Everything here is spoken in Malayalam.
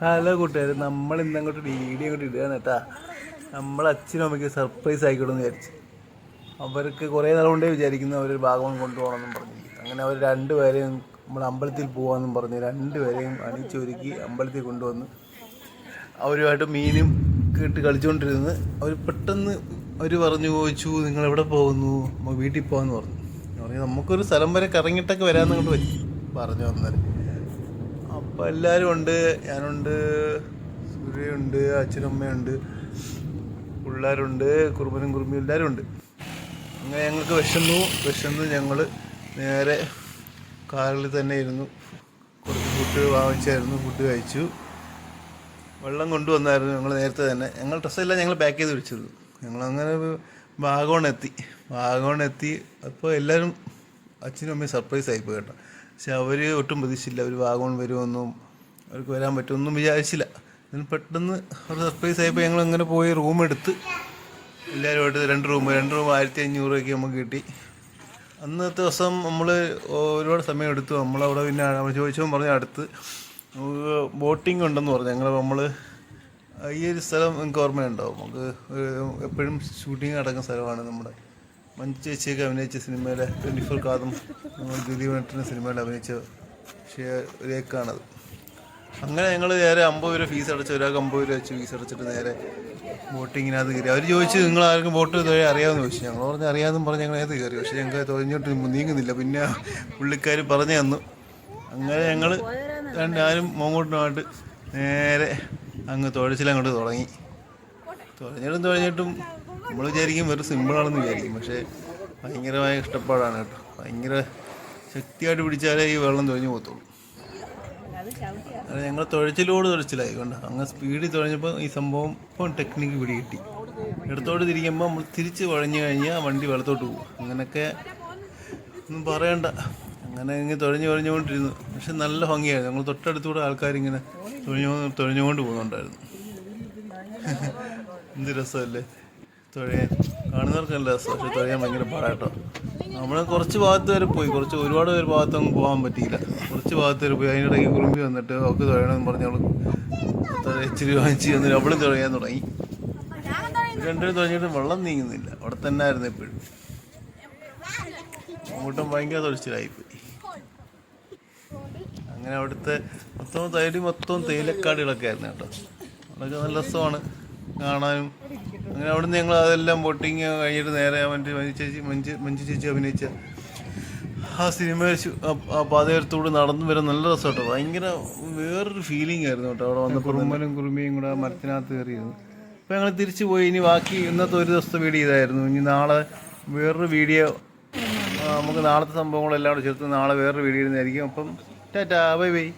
ഹലോ കൂട്ടുകാർ നമ്മൾ ഇന്ന് അങ്ങോട്ട് വീഡിയോ അങ്ങോട്ട് ഇടുകയാണ് കേട്ടാ. നമ്മൾ അച്ഛനും അമ്മയ്ക്ക് സർപ്രൈസ് ആയിക്കോട്ടെ എന്ന് വിചാരിച്ചു. അവർക്ക് കുറേ നാൾ കൊണ്ടേ വിചാരിക്കുന്നു അവരൊരു ഭാഗവൻ കൊണ്ടുപോകണമെന്നും പറഞ്ഞു അങ്ങനെ അവർ രണ്ടുപേരെയും നമ്മൾ അമ്പലത്തിൽ പോകാമെന്നും പറഞ്ഞ് രണ്ടുപേരെയും അണിച്ചൊരുക്കി അമ്പലത്തിൽ കൊണ്ടുവന്ന് അവരുമായിട്ട് മീനും കേട്ട് കളിച്ചുകൊണ്ടിരുന്ന് അവർ പെട്ടെന്ന് അവർ പറഞ്ഞു ചോദിച്ചു നിങ്ങൾ എവിടെ പോകുന്നു? വീട്ടിൽ പോകാമെന്ന് പറഞ്ഞു. പറഞ്ഞു നമുക്കൊരു സ്ഥലം വരെ കറങ്ങിയിട്ടൊക്കെ വരാമെന്ന് കൊണ്ട് പറ്റി പറഞ്ഞു വന്നേരം അപ്പോൾ എല്ലാവരും ഉണ്ട് ഞാനുണ്ട് സൂര്യയുണ്ട് അച്ഛനമ്മയുണ്ട് പിള്ളേരുണ്ട് കുറുമ്പനും കുറുമ്പിയും എല്ലാവരും ഉണ്ട്. അങ്ങനെ ഞങ്ങൾക്ക് വിശന്നു വിശന്ന് ഞങ്ങൾ നേരെ കാറിൽ തന്നെ ഇരുന്നു. കുറച്ച് ഫുഡ് വാങ്ങിച്ചായിരുന്നു ഫുഡ് കഴിച്ചു. വെള്ളം കൊണ്ടുവന്നായിരുന്നു ഞങ്ങൾ നേരത്തെ തന്നെ. ഞങ്ങൾ ഡ്രസ്സെല്ലാം ഞങ്ങൾ പാക്ക് ചെയ്ത് വിളിച്ചത് ഞങ്ങളങ്ങനെ വാഗോണെത്തി. വാഗോണെത്തി. അപ്പോൾ എല്ലാവരും അച്ഛനും അമ്മയും സർപ്രൈസ് ആയിപ്പോയി കേട്ടോ. പക്ഷെ അവർ ഒട്ടും പ്രതീക്ഷിച്ചില്ല. അവർ വാഗോൺ വരുമെന്നും അവർക്ക് വരാൻ പറ്റുമെന്നും വിചാരിച്ചില്ല. പെട്ടെന്ന് ഒരു സർപ്രൈസ് ആയപ്പോൾ ഞങ്ങൾ അങ്ങനെ പോയി റൂം എടുത്ത് എല്ലാവരുമായിട്ട് രണ്ട് റൂം രണ്ട് റൂം ആയിരത്തി അഞ്ഞൂറ് രൂപയ്ക്ക് നമുക്ക് കിട്ടി. അന്നത്തെ ദിവസം നമ്മൾ ഒരുപാട് സമയം എടുത്തു. നമ്മളവിടെ പിന്നെ നമ്മൾ ചോദിച്ചപ്പോൾ പറഞ്ഞു അടുത്ത് ബോട്ടിംഗ് ഉണ്ടെന്ന് പറഞ്ഞു. ഞങ്ങൾ നമ്മൾ ഈ ഒരു സ്ഥലം നിങ്ങൾക്ക് ഓർമ്മയുണ്ടാവും. നമുക്ക് എപ്പോഴും ഷൂട്ടിംഗ് നടക്കുന്ന സ്ഥലമാണ് നമ്മുടെ മഞ്ജു ചേച്ചിയൊക്കെ അഭിനയിച്ച സിനിമയിലെ ട്വന്റി ഫോർ കാതും ദിലീപ് നട്ടിന്റെ സിനിമയിൽ അഭിനയിച്ച ഒരേക്കാണത്. അങ്ങനെ ഞങ്ങൾ നേരെ അമ്പത് രൂപ ഫീസ് അടച്ച് ഒരാൾക്ക് അമ്പത് രൂപ വെച്ച് ഫീസ് അടച്ചിട്ട് നേരെ ബോട്ടിങ്ങിനകത്ത് കയറി. അവർ ചോദിച്ചു നിങ്ങൾ ആർക്കും ബോട്ട് തൊഴിൽ അറിയാമെന്ന് ചോദിച്ചു. ഞങ്ങൾ പറഞ്ഞ് അറിയാമെന്നും പറഞ്ഞ് ഞങ്ങൾ ഏത് കയറി. പക്ഷേ ഞങ്ങൾ തൊഴിഞ്ഞോട്ട് നീങ്ങുന്നില്ല. പിന്നെ പുള്ളിക്കാർ പറഞ്ഞു തന്നു. അങ്ങനെ ഞങ്ങൾ ഞാനും മോങ്ങോട്ടുമായിട്ട് നേരെ അങ്ങ് തുഴച്ചിലങ്ങോട്ട് തുടങ്ങി. തുഴഞ്ഞിട്ടും തുഴഞ്ഞിട്ടും നമ്മൾ വിചാരിക്കും വെറും സിമ്പിളാണെന്ന് വിചാരിക്കും. പക്ഷേ ഭയങ്കരമായ കഷ്ടപ്പാടാണ് കേട്ടോ. ഭയങ്കര ശക്തിയായിട്ട് പിടിച്ചാലേ ഈ വെള്ളം തുഴഞ്ഞു പോകത്തുള്ളൂ. അത് ഞങ്ങൾ തുഴച്ചിലോട് തുഴച്ചിലായി. കൊണ്ട് അങ്ങ് സ്പീഡിൽ തുഴഞ്ഞപ്പോൾ ഈ സംഭവം ഇപ്പം ടെക്നിക്ക് പിടികിട്ടി ഇടത്തോട്ട് തിരിക്കുമ്പോൾ നമ്മൾ തിരിച്ച് വഴഞ്ഞു കഴിഞ്ഞാൽ വണ്ടി വെള്ളത്തോട്ട് പോകും. അങ്ങനെയൊക്കെ ഒന്നും പറയണ്ട. അങ്ങനെ ഇങ്ങനെ തുഴഞ്ഞു തുഴഞ്ഞുകൊണ്ടിരുന്നു. പക്ഷെ നല്ല ഭംഗിയായിരുന്നു. ഞങ്ങൾ തൊട്ടടുത്തൂടെ ആൾക്കാരിങ്ങനെ തുഴഞ്ഞു തുഴഞ്ഞുകൊണ്ട് പോകുന്നുണ്ടായിരുന്നു. എന്ത് രസമല്ലേ? തുഴയാൻ കാണുന്നവർക്ക് നല്ല രസം പക്ഷെ തുഴയാൻ ഭയങ്കര പാടാട്ടോ. നമ്മൾ കുറച്ച് ഭാഗത്ത് വരെ പോയി. കുറച്ച് ഒരുപാട് പേര് അങ്ങ് പോകാൻ പറ്റിയില്ല. കുറച്ച് ഭാഗത്ത് വരെ പോയി. അതിനിടയ്ക്ക് കുറുമ്പി വന്നിട്ട് അവൾക്ക് തുഴയണമെന്ന് പറഞ്ഞ് അവൾ തുഴച്ചിരി വാങ്ങിച്ച് വന്നിട്ട് അവളും തുഴയാൻ തുടങ്ങി. രണ്ടുപേരും തുഴഞ്ഞിട്ട് വെള്ളം നീങ്ങുന്നില്ല. അവിടെ തന്നെ ആയിരുന്നു എപ്പോഴും. അങ്ങോട്ടും ഭയങ്കര തുഴച്ചിലായിപ്പോയി അങ്ങനെ അവിടുത്തെ മൊത്തം തൈര് മൊത്തം തേയിലക്കാടുകളൊക്കെ ആയിരുന്നു കേട്ടോ. അതൊക്കെ നല്ല രസമാണ്. കാണാനും അങ്ങനെ അവിടുന്ന് ഞങ്ങൾ അതെല്ലാം ബോട്ടിങ് കഴിഞ്ഞിട്ട് നേരെ മറ്റേ മഞ്ജു ചേച്ചി മഞ്ജു മഞ്ജു ചേച്ചി അഭിനയിച്ച ആ സിനിമ ആ പാതയോരത്തൂടെ നടന്നു വരാൻ നല്ല രസം കേട്ടോ ഭയങ്കര വേറൊരു ഫീലിംഗ് ആയിരുന്നു കേട്ടോ അവിടെ വന്ന കുറുമ്പനും കുറുമ്പിയും കൂടെ മരത്തിനകത്ത് കയറിയിരുന്നു. അപ്പോൾ ഞങ്ങൾ തിരിച്ചു പോയി. ഇനി ബാക്കി ഇന്നത്തെ ഒരു ദിവസത്തെ വീഡിയോ ഇതായിരുന്നു. ഇനി നാളെ വേറൊരു വീഡിയോ നമുക്ക് നാളത്തെ സംഭവങ്ങളെല്ലാം കൂടെ ചേർത്ത് നാളെ വേറൊരു വീഡിയോ ഇരുന്നായിരിക്കും അപ്പം ടാറ്റാ ബൈ ബൈ.